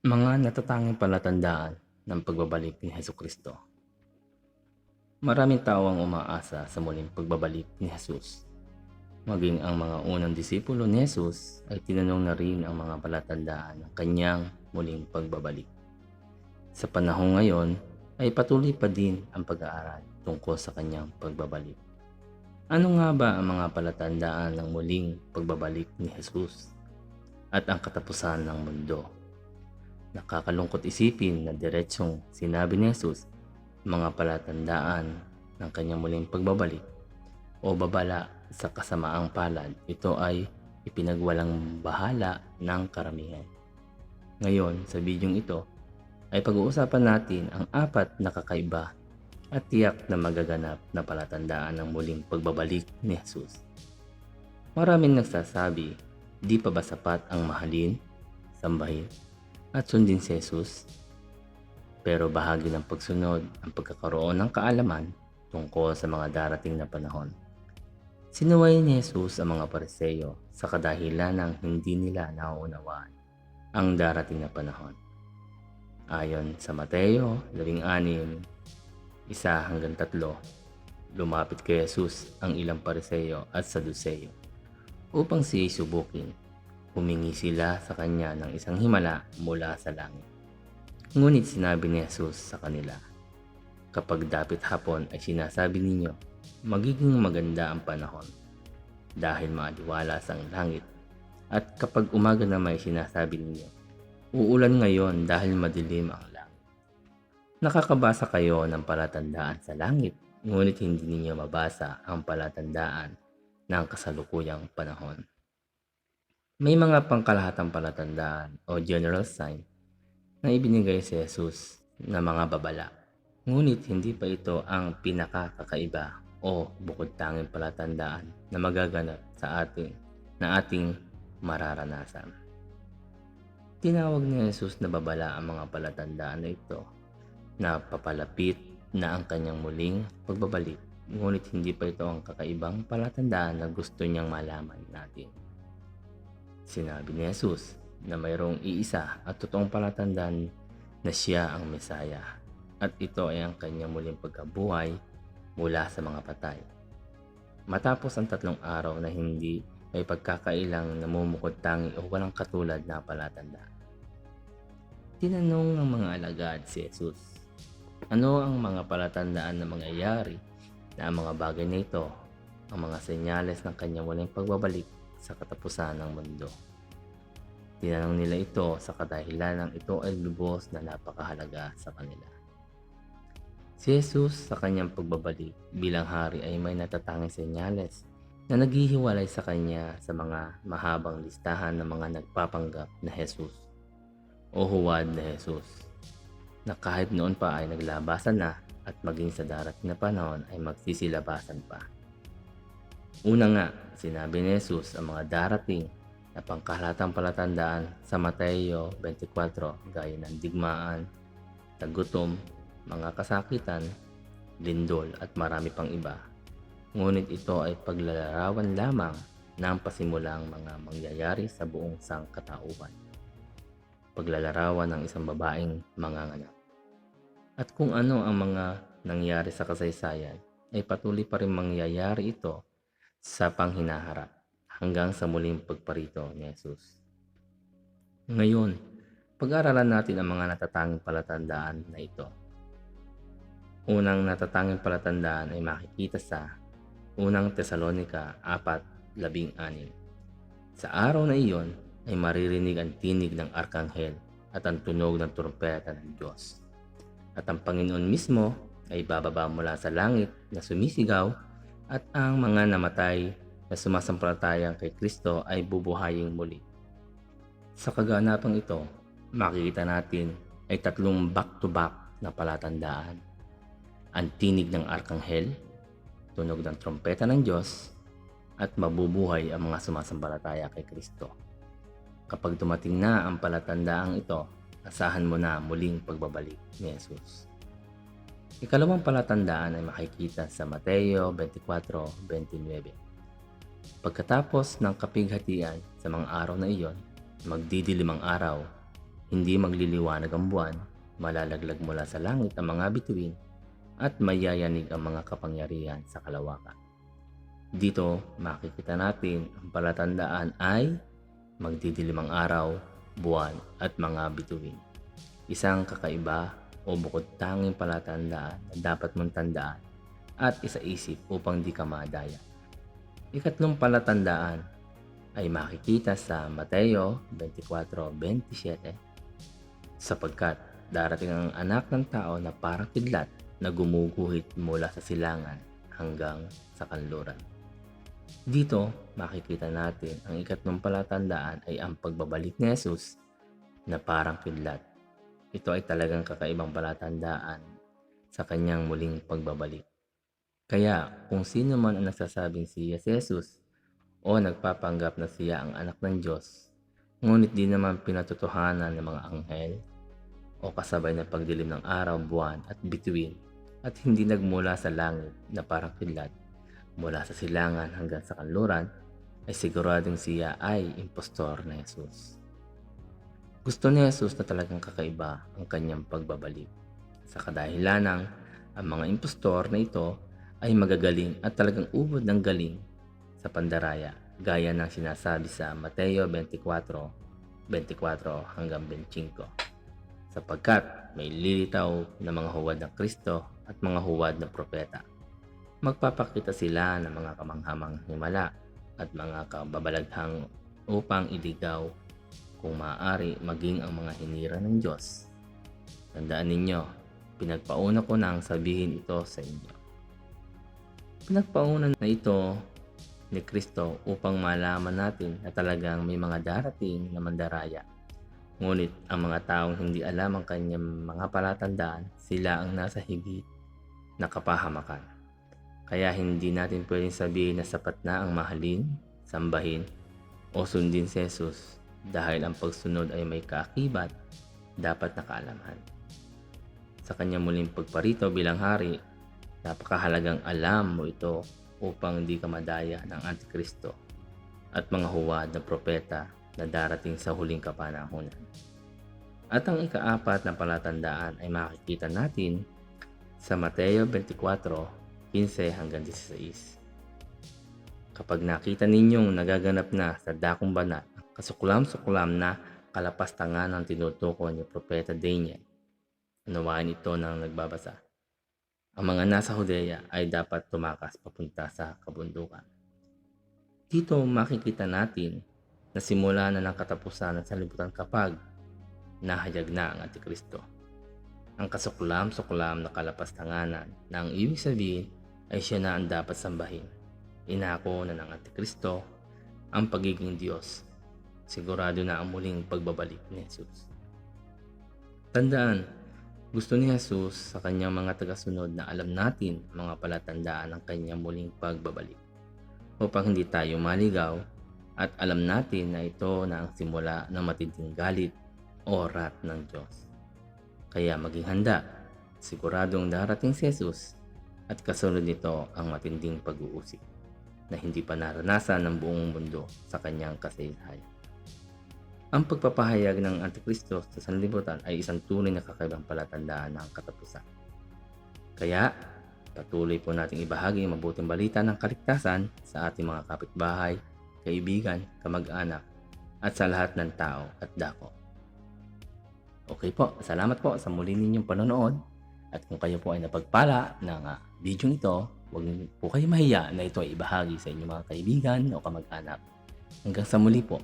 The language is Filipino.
Mga natatanging palatandaan ng pagbabalik ni Heso Kristo. Maraming tao ang umaasa sa muling pagbabalik ni Jesus. Maging ang mga unang disipulo ni Jesus ay tinanong na rin ang mga palatandaan ng kanyang muling pagbabalik. Sa panahong ngayon ay patuloy pa din ang pag-aaral tungkol sa kanyang pagbabalik. Ano nga ba ang mga palatandaan ng muling pagbabalik ni Jesus at ang katapusan ng mundo? Nakakalungkot isipin na diretsong sinabi ni Jesus mga palatandaan ng kanyang muling pagbabalik o babala sa kasamaang palad. Ito ay ipinagwalang bahala ng karamihan. Ngayon, sa bidyong ito, ay pag-uusapan natin ang apat na kakaiba at tiyak na magaganap na palatandaan ng muling pagbabalik ni Jesus. Maraming nagsasabi, di pa ba sapat ang mahalin, sambahin, at sundin si Jesus. Pero bahagi ng pagsunod ang pagkakaroon ng kaalaman tungkol sa mga darating na panahon. Sinuway ni Jesus ang mga pariseyo sa kadahilan ng hindi nila nauunawaan ang darating na panahon. Ayon sa Mateo 16, isa hanggang tatlo, lumapit kay Jesus ang ilang pariseyo at saduseyo upang siya subukin Humingi sila sa kanya ng isang himala mula sa langit. Ngunit sinabi ni Jesus sa kanila, Kapag dapit hapon ay sinasabi ninyo, magiging maganda ang panahon dahil maaliwalas ang langit. At kapag umaga na may sinasabi ninyo, uulan ngayon dahil madilim ang langit. Nakakabasa kayo ng palatandaan sa langit, ngunit hindi ninyo mabasa ang palatandaan ng kasalukuyang panahon. May mga pangkalahatang palatandaan o general sign na ibinigay si Jesus na mga babala. Ngunit hindi pa ito ang pinakakakaiba o bukod tanging palatandaan na magaganap sa ating na ating mararanasan. Tinawag ni Jesus na babala ang mga palatandaan na ito na papalapit na ang kanyang muling pagbabalik ngunit hindi pa ito ang kakaibang palatandaan na gusto niyang malaman natin. Sinabi ni Jesus na mayroong iisa at totoong palatandaan na siya ang Mesaya at ito ay ang kanyang muling pagkabuhay mula sa mga patay. Matapos ang tatlong araw na hindi may pagkakailang namumukod tangi o walang katulad na palatandaan. Tinanong ng mga alagad si Jesus, ano ang mga palatandaan na mangyayari na ang mga bagay na ito, ang mga senyales ng kanyang muling pagbabalik sa katapusan ng mundo. Tinanong nila ito sa kadahilan ng ito ay lubos na napakahalaga sa kanila. Si Jesus sa kanyang pagbabalik bilang hari ay may natatanging senyales na naghihiwalay sa kanya sa mga mahabang listahan ng mga nagpapanggap na Jesus o huwad na Jesus na kahit noon pa ay naglabasan na at maging sa darating na panahon ay magsisilabasan pa. Una nga, sinabi ni Jesus ang mga darating na pangkahalatang palatandaan sa Mateo 24 gaya ng digmaan, tagutom, mga kasakitan, lindol at marami pang iba. Ngunit ito ay paglalarawan lamang ng pasimulang mga mangyayari sa buong sangkatauhan. Paglalarawan ng isang babaeng manganganak. At kung ano ang mga nangyari sa kasaysayan, ay patuloy pa rin mangyayari ito sa panghinaharap hanggang sa muling pagparito ni Jesus. Ngayon, pag-aralan natin ang mga natatanging palatandaan na ito. Unang natatanging palatandaan ay makikita sa unang Tesalonika 4.16. Sa araw na iyon ay maririnig ang tinig ng arkanghel at ang tunog ng trumpeta ng Diyos. At ang Panginoon mismo ay bababa mula sa langit na sumisigaw at ang mga namatay na sumasampalataya kay Kristo ay bubuhayin muli. Sa kaganapang ito, makikita natin ay tatlong back-to-back na palatandaan. Ang tinig ng arkanghel, tunog ng trompeta ng Diyos, at mabubuhay ang mga sumasampalataya kay Kristo. Kapag dumating na ang palatandaang ito, asahan mo na muling pagbabalik ni Jesus. Ikalawang palatandaan ay makikita sa Mateo 24.29. Pagkatapos ng kapighatian sa mga araw na iyon, magdidilim ang araw, Hindi magliliwanag ang buwan, malalaglag mula sa langit ang mga bituin, at mayayanig ang mga kapangyarihan sa kalawakan. Dito makikita natin ang palatandaan ay magdidilim ang araw, buwan at mga bituin. Isang kakaiba o bukod tanging palatandaan na dapat mong tandaan at isaisip upang di ka madaya. Ikatlong palatandaan ay makikita sa Mateo 24:27 sapagkat darating ang anak ng tao na parang kidlat na gumuguhit mula sa silangan hanggang sa kanluran. Dito makikita natin ang ikatlong palatandaan ay ang pagbabalik ni Jesus na parang kidlat. Ito ay talagang kakaibang palatandaan sa kanyang muling pagbabalik. Kaya kung sino man ang nagsasabing siya si Jesus o nagpapanggap na siya ang anak ng Diyos, ngunit di naman pinatotohanan ng mga anghel o kasabay ng pagdilim ng araw, buwan at bituin at hindi nagmula sa langit na parang kidlat mula sa silangan hanggang sa kanluran, ay siguradong siya ay impostor na Jesus. Gusto ni Jesus na talagang kakaiba ang kanyang pagbabalik. Sa kadahilan ng ang mga impostor na ito ay magagaling at talagang ubod ng galing sa pandaraya gaya ng sinasabi sa Mateo 24, 24 hanggang 25 sapagkat may lilitaw na mga huwad ng Kristo at mga huwad na propeta. Magpapakita sila ng mga kamanghamang himala at mga kababalaghang upang iligaw kung maaari maging ang mga hinira ng Diyos. Tandaan ninyo, pinagpauna ko nang sabihin ito sa inyo. Pinagpauna na ito ni Kristo upang malaman natin na talagang may mga darating na mandaraya. Ngunit ang mga taong hindi alam ang kanyang mga palatandaan, sila ang nasa higit na kapahamakan. Kaya hindi natin pwedeng sabihin na sapat na ang mahalin, sambahin, o sundin si Jesus dahil ang pagsunod ay may kaakibat, dapat nakaalaman. Sa kanyang muling pagparito bilang hari, napakahalagang alam mo ito upang di ka madaya ng Antikristo at mga huwad na propeta na darating sa huling kapanahonan. At ang ikaapat na palatandaan ay makikita natin sa Mateo 24, 15 hanggang 16. Kapag nakita ninyong nagaganap na sa dakong banat, kasuklam-suklam na kalapastangan ng tinutukoy ni Propeta Daniel, unawain ito ng nagbabasa. Ang mga nasa Judea ay dapat tumakas papunta sa kabundukan. Dito makikita natin na simula na ng katapusan ng sanlibutan kapag nahayag na ang Antikristo. Ang kasuklam-suklam na kalapastanganan na ang ibig sabihin ay siya na ang dapat sambahin. Inako na ng Antikristo ang pagiging Diyos. Sigurado na ang muling pagbabalik ni Jesus. Tandaan, gusto ni Jesus sa kanyang mga tagasunod na alam natin ang mga palatandaan ng kanyang muling pagbabalik upang hindi tayo maligaw at alam natin na ito na ang simula ng matinding galit o wrath ng Diyos. Kaya maging handa, siguradong darating si Jesus at kasunod nito ang matinding pag-uusig na hindi pa naranasan ng buong mundo sa kanyang kasaysayan. Ang pagpapahayag ng Antikristo sa sanlibutan ay isang tunay na kakaibang palatandaan ng katapusan. Kaya, patuloy po nating ibahagi ang mabuting balita ng kaligtasan sa ating mga kapitbahay, kaibigan, kamag-anak, at sa lahat ng tao at dako. Okay po, salamat po sa muli ninyong panonood. At kung kayo po ay napagpala ng uh, video ito, huwag po kayo mahiya na ito ay ibahagi sa inyong mga kaibigan o kamag-anak. Hanggang sa muli po.